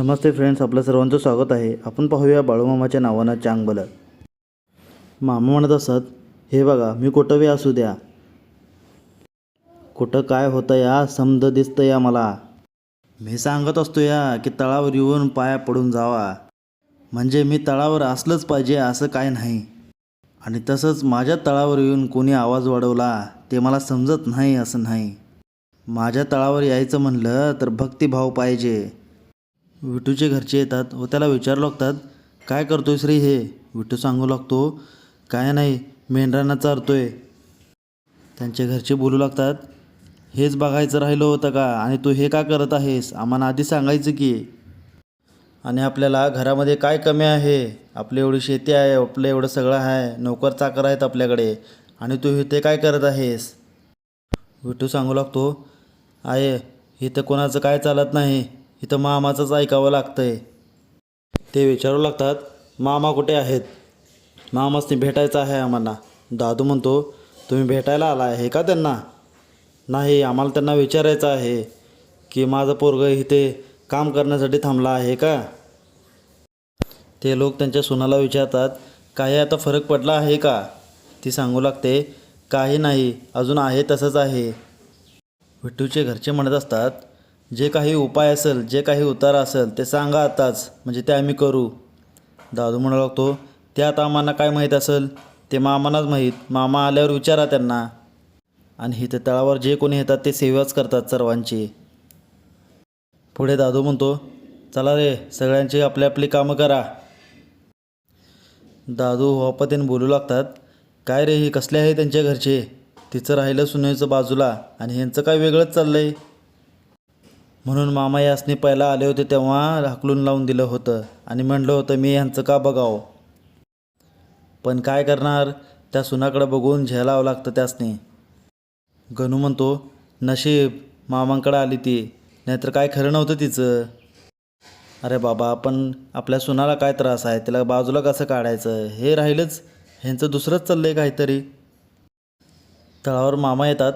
नमस्ते friends आपलं सर्वांचं स्वागत आहे. आपण पाहूया बाळूमामाच्या नावानं चांगबल मामा म्हणत असत हे बघा मी कुठं बी असू द्या. कुठं काय होतं या? समज दिसतं या मला. मी सांगत असतो या की तळावर येऊन पाया पडून जावा. म्हणजे मी तळावर असलंच पाहिजे असं काय नाही. आणि तसंच माझ्या तळावर येऊन कोणी आवाज वाढवला ते मला समजत नाही असं नाही. माझ्या तळावर यायचं म्हणलं तर भक्तिभाव पाहिजे. विठूचे घरचे येतात व त्याला विचारू लागतात काय करतोयस श्री हे? विठू सांगू लागतो काय नाही मेंढरांना चारतोय. त्यांचे घरचे बोलू लागतात हेच बघायचं राहिलं होतं का? आणि तू हे का करत आहेस? आम्हाला आधी सांगायचं की. आणि आपल्याला घरामध्ये काय कमी आहे? आपली एवढी शेती आहे आपलं एवढं सगळं आहे नोकर चाकर आहेत आपल्याकडे. आणि तू इथे काय करत आहेस? विठू सांगू लागतो आहे इथं कोणाचं काय चालत नाही. इथं मामाचंच ऐकावं लागतं आहे ते विचारू लागतात मामा कुठे आहेत? मामासनी भेटायचं आहे आम्हाला. दादू म्हणतो तुम्ही भेटायला आला आहे का त्यांना? नाही आम्हाला त्यांना विचारायचं आहे की माझं पोरगं इथे काम करण्यासाठी थांबला आहे का? ते लोक त्यांच्या सुनाला विचारतात काही आता फरक पडला आहे का? ती सांगू लागते काही नाही अजून आहे तसंच आहे. विठ्ठूचे घरचे म्हणत असतात जे काही उपाय असेल जे काही उतार असेल ते सांगा आताच. म्हणजे ते आम्ही करू. दादू म्हणू लागतो ते आता आम्हाला काय माहीत असेल? ते मामानाच माहीत. मामा आल्यावर विचारा त्यांना. आणि इथं तळावर जे कोणी येतात ते सेवाच करतात सर्वांची. पुढे दादू म्हणतो चला रे सगळ्यांची आपली आपली कामं करा. दादू वापतीन बोलू लागतात काय रे हे कसले आहे त्यांच्या घरचे? तिचं राहिलं सुनेचं बाजूला. आणि ह्यांचं काय वेगळंच चाललं आहे म्हणून मामा यासने पहिला आले होते तेव्हा हाकलून लावून दिलं होतं आणि म्हणलं होतं मी ह्यांचं का बघावं? पण काय करणार? त्या सुनाकडं बघून झेलावं लागतं त्यासने. गणू म्हणतो नशीब मामांकडं आली ती नाहीतर काय खरं नव्हतं तिचं. अरे बाबा पण आपल्या सुनाला काय त्रास आहे? तिला बाजूला कसं काढायचं? हे राहिलंच ह्यांचं दुसरंच चाललं आहे काहीतरी. तळावर मामा येतात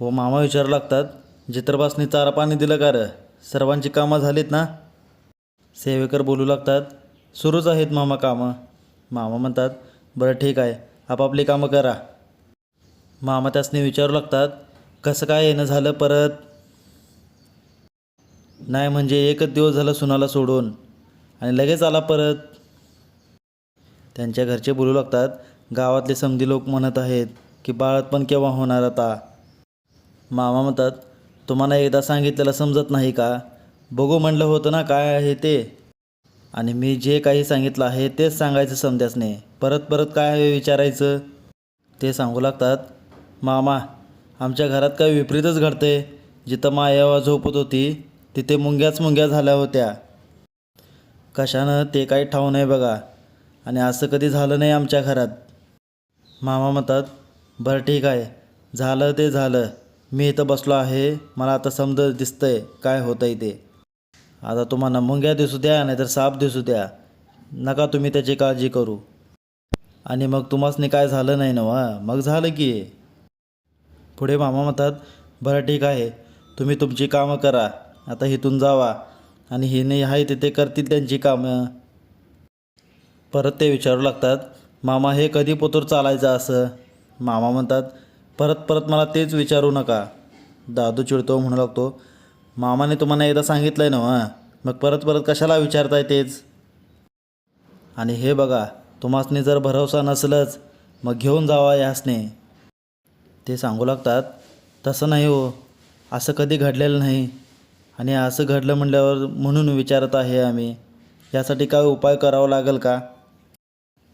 व मामा विचारू लागतात जित्रबासनी चारा पाणी दिलं का रं सर्वांची कामं झालीत ना? सेवेकर बोलू लागतात सुरूच आहेत मामा कामं. मामा म्हणतात बरं ठीक आहे आपापली कामं करा. मामा त्यासनी विचारू लागतात कसं काय येणं झालं परत? नाही म्हणजे एकच दिवस झालं सुनाला सोडून आणि लगेच आला परत. त्यांच्या घरचे बोलू लागतात गावातले समधी लोक म्हणत आहेत की बाळात पण केव्हा होणार आता? मामा म्हणतात तुम्हाला एकदा सांगितलेलं समजत नाही का? बघू म्हणलं होतं ना काय आहे ते. आणि मी जे काही सांगितलं आहे तेच सांगायचं समजासने. परत परत काय विचारायचं? ते सांगू लागतात मामा आमच्या घरात काय विपरीतच घडते जिथं मायावा झोपत होती तिथे मुंग्याच मुंग्या झाल्या होत्या. कशानं? ते काही ठाऊ नाही बघा. आणि असं कधी झालं नाही आमच्या घरात. मामा म्हणतात बरं ठीक आहे. झालं ते झालं. मी इथं बसलो आहे. मला आता समज दिसतंय काय होतं आहे ते. आता तुम्हाला मुंग्या दिसू द्या नाहीतर साप दिसू द्या. नका तुम्ही त्याची काळजी करू. आणि मग तुम्हासनी काय झालं नाही ना वा मग झालं की. पुढे मामा म्हणतात बरं ठीक आहे. तुम्ही तुमची कामं करा. आता इथून जावा. आणि हिने आहे तिथे करतील त्यांची कामं. परत ते विचारू लागतात मामा हे कधी पोतूर चालायचं असं? मामा म्हणतात परत परत मला तेच विचारू नका. दादू चिडतो म्हणू लागतो मामाने तुम्हाला एकदा सांगितलं आहे ना हां मग परत परत कशाला विचारताय तेच? आणि हे बघा तुम्हासनी जर भरवसा नसलंच मग घेऊन जावा यासने. ते सांगू लागतात तसं नाही हो असं कधी घडलेलं नाही. आणि असं घडलं म्हणल्यावर म्हणून विचारत आहे आम्ही. यासाठी काय उपाय करावा लागेल का?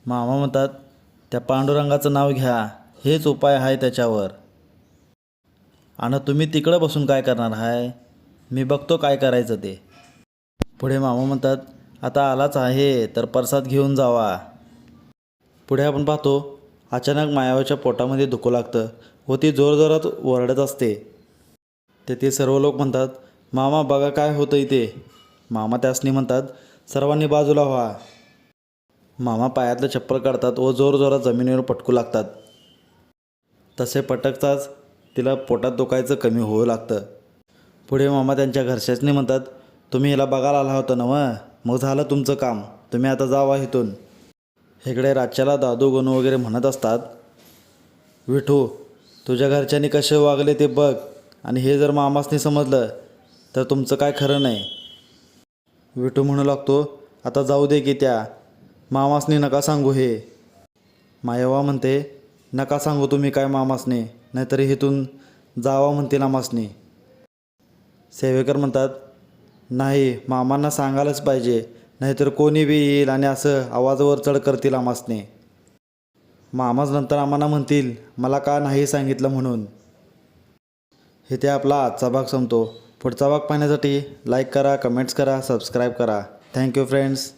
मामा म्हणतात त्या पांडुरंगाचं नाव घ्या. हेच उपाय आहे त्याच्यावर. आणि तुम्ही तिकडं बसून काय करणार आहे मी बघतो काय करायचं ते. पुढे मामा म्हणतात आता आलाच आहे तर परसाद घेऊन जावा. पुढे आपण पाहतो अचानक मायावाच्या पोटामध्ये दुखू लागतं व ती जोरजोरात ओरडत असते. तेथे सर्व लोक म्हणतात मामा बघा काय होतं इथे. मामा त्यासनी म्हणतात सर्वांनी बाजूला व्हा. मामा पायातलं चप्पल काढतात व जोरजोरात जमिनीवर पटकू लागतात. तसे पटकताच तिला पोटात दुखायचं कमी होऊ लागतं. पुढे मामा त्यांच्या घरच्याचनी म्हणतात तुम्ही हिला बघायला आला होता ना मग मग झालं तुमचं काम. तुम्ही आता जावा इथून. इकडे रातच्याला दादू गणू वगैरे म्हणत असतात विठू तुझ्या घरच्यांनी कसे वागले ते बघ. आणि हे जर मामासनी समजलं तर तुमचं काय खरं नाही. विठू म्हणू लागतो आता जाऊ दे की त्या मामासनी नका सांगू हे. मायवा म्हणते नका सांगू तुम्ही काय मामासने नाहीतर इथून जावा म्हणतील आमासने सेवेकर म्हणतात नाही मामांना सांगायलाच पाहिजे नाहीतर कोणी बी येईल आणि असं आवाजावर चढ करतील आमासने मामाच नंतर आम्हाला म्हणतील मला का नाही सांगितलं म्हणून? इथे आपला आजचा भाग संपतो. पुढचा भाग पाहण्यासाठी लाईक करा कमेंट्स करा सबस्क्राईब करा. Thank you friends